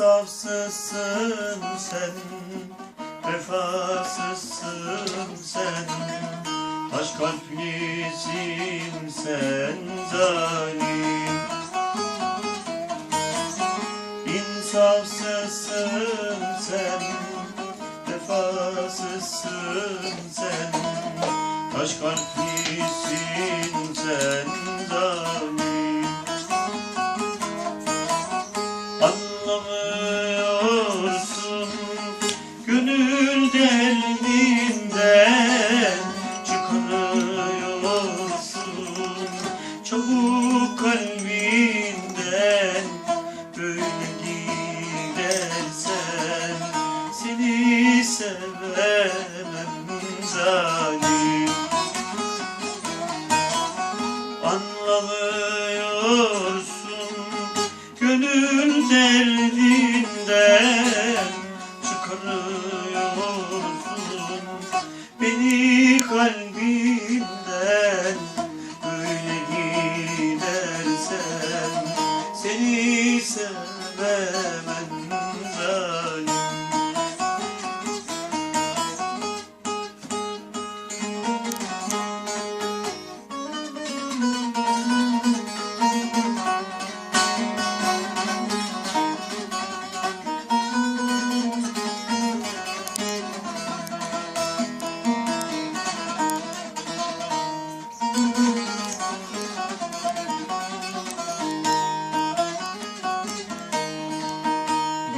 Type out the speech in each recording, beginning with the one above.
İnsafsızsın sen, vefasızsın sen. Taş kalplisin sen zalim. İnsafsızsın sen, vefasızsın sen. Taş kalplisin sen zalim Anlamıyorsun gönül derdinden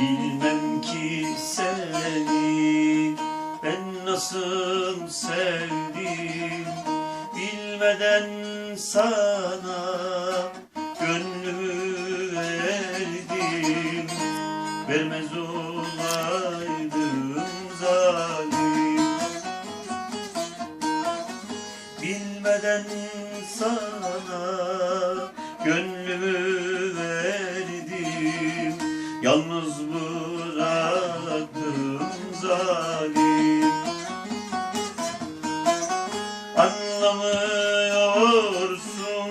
Bilmem ki seni ben nasıl sevdim. Bilmeden sana gönlümü verdim Vermez olaydım zalim. Bilmeden sana gönlümü bıraktım zalim. Anlamıyorsun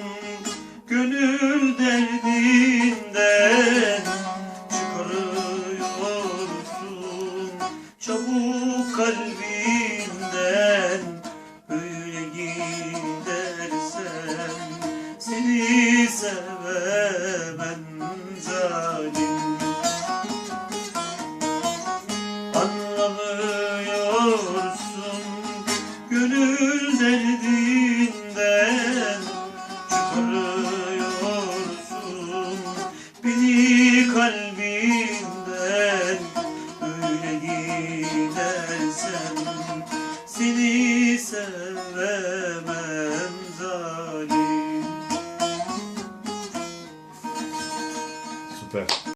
gönül derdinden. Çıkarıyorsun çabuk kalbinden. Böyle gidersen seni sevemem Çıkarıyorsun